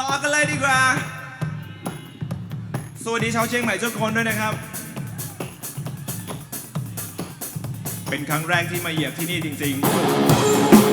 ต่อกันเลยดีกว่า สวัสดีชาวเชียงใหม่ทุกคนด้วยนะครับ เป็นครั้งแรกที่มาเหยียบที่นี่จริง ๆ